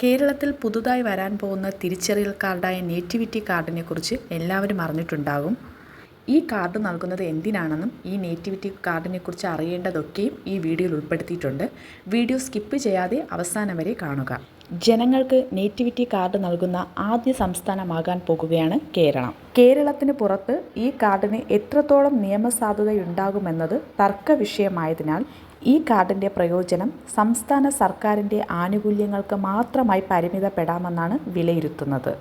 കേരളത്തിൽ പുതുതായി വരാൻ പോകുന്ന തിരിച്ചറിയൽ കാർഡായ നേറ്റിവിറ്റി കാർഡിനെ കുറിച്ച് എല്ലാവരും അറിഞ്ഞിട്ടുണ്ടാകും. ഈ കാർഡ് നൽകുന്നത് എന്തിനാണെന്നും ഈ നേറ്റിവിറ്റി കാർഡിനെ കുറിച്ച് അറിയേണ്ടതൊക്കെയും ഈ വീഡിയോയിൽ ഉൾപ്പെടുത്തിയിട്ടുണ്ട്. വീഡിയോ സ്കിപ്പ് ചെയ്യാതെ അവസാനം വരെ കാണുക. ജനങ്ങൾക്ക് നേറ്റിവിറ്റി കാർഡ് നൽകുന്ന ആദ്യ സംസ്ഥാനമാകാൻ പോകുകയാണ് കേരളം. കേരളത്തിന് പുറത്ത് ഈ കാർഡിന് എത്രത്തോളം നിയമസാധുതയുണ്ടാകുമെന്നത് തർക്ക വിഷയമായതിനാൽ ഈ കാർഡിന്റെ പ്രയോജനം സംസ്ഥാന സർക്കാരിന്റെ ആനുകൂല്യങ്ങൾക്ക് മാത്രമായി പരിമിതപ്പെടാമെന്നാണ് വിലയിരുത്തുന്നത്.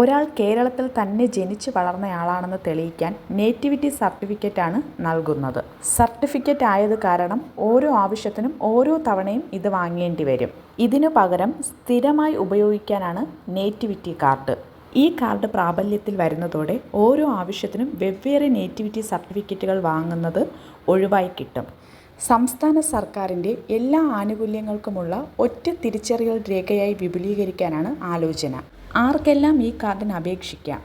ഒരാൾ കേരളത്തിൽ തന്നെ ജനിച്ചു വളർന്നയാളാണെന്ന് തെളിയിക്കാൻ നേറ്റിവിറ്റി സർട്ടിഫിക്കറ്റാണ് നൽകുന്നത്. സർട്ടിഫിക്കറ്റ് ആയത് കാരണം ഓരോ ആവശ്യത്തിനും ഓരോ തവണയും ഇത് വാങ്ങേണ്ടി വരും. ഇതിനു പകരം സ്ഥിരമായി ഉപയോഗിക്കാനാണ് നേറ്റിവിറ്റി കാർഡ്. ഈ കാർഡ് പ്രാബല്യത്തിൽ വരുന്നതോടെ ഓരോ ആവശ്യത്തിനും വെവ്വേറെ നേറ്റിവിറ്റി സർട്ടിഫിക്കറ്റുകൾ വാങ്ങുന്നത് ഒഴിവായി കിട്ടും. സംസ്ഥാന സർക്കാരിന്റെ എല്ലാ ആനുകൂല്യങ്ങൾക്കുമുള്ള ഒറ്റ തിരിച്ചറിയൽ രേഖയായി വിപുലീകരിക്കാനാണ് ആലോചന. ആർക്കെല്ലാം ഈ കാർഡിന് അപേക്ഷിക്കാം?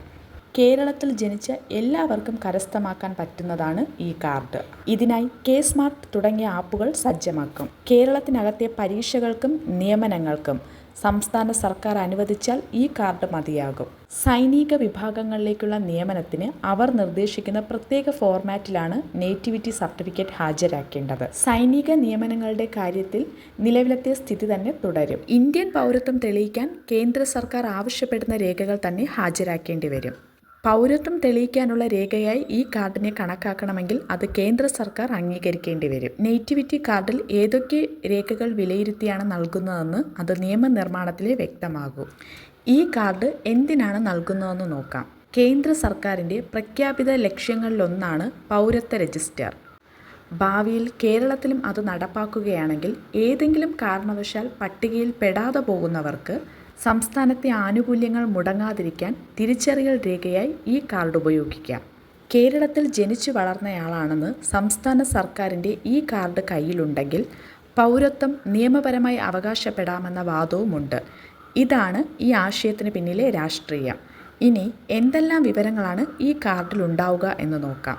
കേരളത്തിൽ ജനിച്ച എല്ലാവർക്കും കരസ്ഥമാക്കാൻ പറ്റുന്നതാണ് ഈ കാർഡ്. ഇതിനായി കെ സ്മാർട്ട് തുടങ്ങിയ ആപ്പുകൾ സജ്ജമാക്കും. കേരളത്തിനകത്തെ പരീക്ഷകൾക്കും നിയമനങ്ങൾക്കും സംസ്ഥാന സർക്കാർ അനുവദിച്ചാൽ ഈ കാർഡ് മതിയാകും. സൈനിക വിഭാഗങ്ങളിലേക്കുള്ള നിയമനത്തിന് അവർ നിർദ്ദേശിക്കുന്ന പ്രത്യേക ഫോർമാറ്റിലാണ് നേറ്റിവിറ്റി സർട്ടിഫിക്കറ്റ് ഹാജരാക്കേണ്ടത്. സൈനിക നിയമനങ്ങളുടെ കാര്യത്തിൽ നിലവിലത്തെ സ്ഥിതി തന്നെ തുടരും. ഇന്ത്യൻ പൗരത്വം തെളിയിക്കാൻ കേന്ദ്ര സർക്കാർ ആവശ്യപ്പെടുന്ന രേഖകൾ തന്നെ ഹാജരാക്കേണ്ടി വരും. പൗരത്വം തെളിയിക്കാനുള്ള രേഖയായി ഈ കാർഡിനെ കണക്കാക്കണമെങ്കിൽ അത് കേന്ദ്ര സർക്കാർ അംഗീകരിക്കേണ്ടി വരും. നേറ്റിവിറ്റി കാർഡിൽ ഏതൊക്കെ രേഖകൾ വിലയിരുത്തിയാണ് നൽകുന്നതെന്ന് അത് നിയമനിർമ്മാണത്തിലെ വ്യക്തമാകും. ഈ കാർഡ് എന്തിനാണ് നൽകുന്നതെന്ന് നോക്കാം. കേന്ദ്ര സർക്കാരിന്റെ പ്രഖ്യാപിത ലക്ഷ്യങ്ങളിലൊന്നാണ് പൗരത്വ രജിസ്റ്റർ. ഭാവിയിൽ കേരളത്തിലും അത് നടപ്പാക്കുകയാണെങ്കിൽ ഏതെങ്കിലും കാരണവശാൽ പട്ടികയിൽ പെടാതെ പോകുന്നവർക്ക് സംസ്ഥാനത്തെ ആനുകൂല്യങ്ങൾ മുടങ്ങാതിരിക്കാൻ തിരിച്ചറിയൽ രേഖയായി ഈ കാർഡ് ഉപയോഗിക്കാം. കേരളത്തിൽ ജനിച്ചു വളർന്നയാളാണെന്ന് സംസ്ഥാന സർക്കാരിന്റെ ഈ കാർഡ് കയ്യിലുണ്ടെങ്കിൽ പൗരത്വം നിയമപരമായി അവകാശപ്പെടാമെന്ന വാദവുമുണ്ട്. ഇതാണ് ഈ ആശയത്തിന് പിന്നിലെ രാഷ്ട്രീയം. ഇനി എന്തെല്ലാം വിവരങ്ങളാണ് ഈ കാർഡിൽ ഉണ്ടാവുക എന്ന് നോക്കാം.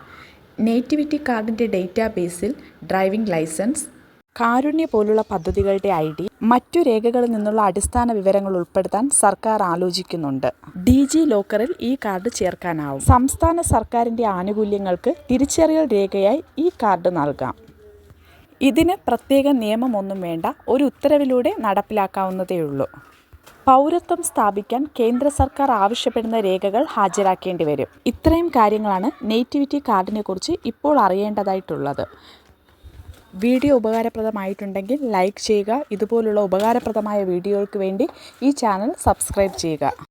നേറ്റിവിറ്റി കാർഡിന്റെ ഡേറ്റാബേസിൽ ഡ്രൈവിംഗ് ലൈസൻസ് കാരുണ്യ പോലുള്ള പദ്ധതികളുടെ ഐ ഡി മറ്റു രേഖകളിൽ നിന്നുള്ള അടിസ്ഥാന വിവരങ്ങൾ ഉൾപ്പെടുത്താൻ സർക്കാർ ആലോചിക്കുന്നുണ്ട്. ഡി ജി ലോക്കറിൽ ഈ കാർഡ് ചേർക്കാനാവും. സംസ്ഥാന സർക്കാരിന്റെ ആനുകൂല്യങ്ങൾക്ക് തിരിച്ചറിയൽ രേഖയായി ഈ കാർഡ് നൽകാം. ഇതിന് പ്രത്യേക നിയമമൊന്നും വേണ്ട ഒരു ഉത്തരവിലൂടെ നടപ്പിലാക്കാവുന്നതേയുള്ളൂ. പൗരത്വം സ്ഥാപിക്കാൻ കേന്ദ്ര സർക്കാർ ആവശ്യപ്പെടുന്ന രേഖകൾ ഹാജരാക്കേണ്ടി വരും. ഇത്രയും കാര്യങ്ങളാണ് നെയ്റ്റിവിറ്റി കാർഡിനെക്കുറിച്ച് ഇപ്പോൾ അറിയേണ്ടതായിട്ടുള്ളത്. വീഡിയോ ഉപകാരപ്രദമായിട്ടുണ്ടെങ്കിൽ ലൈക്ക് ചെയ്യുക. ഇതുപോലുള്ള ഉപകാരപ്രദമായ വീഡിയോകൾക്ക് വേണ്ടി ഈ ചാനൽ സബ്സ്ക്രൈബ് ചെയ്യുക.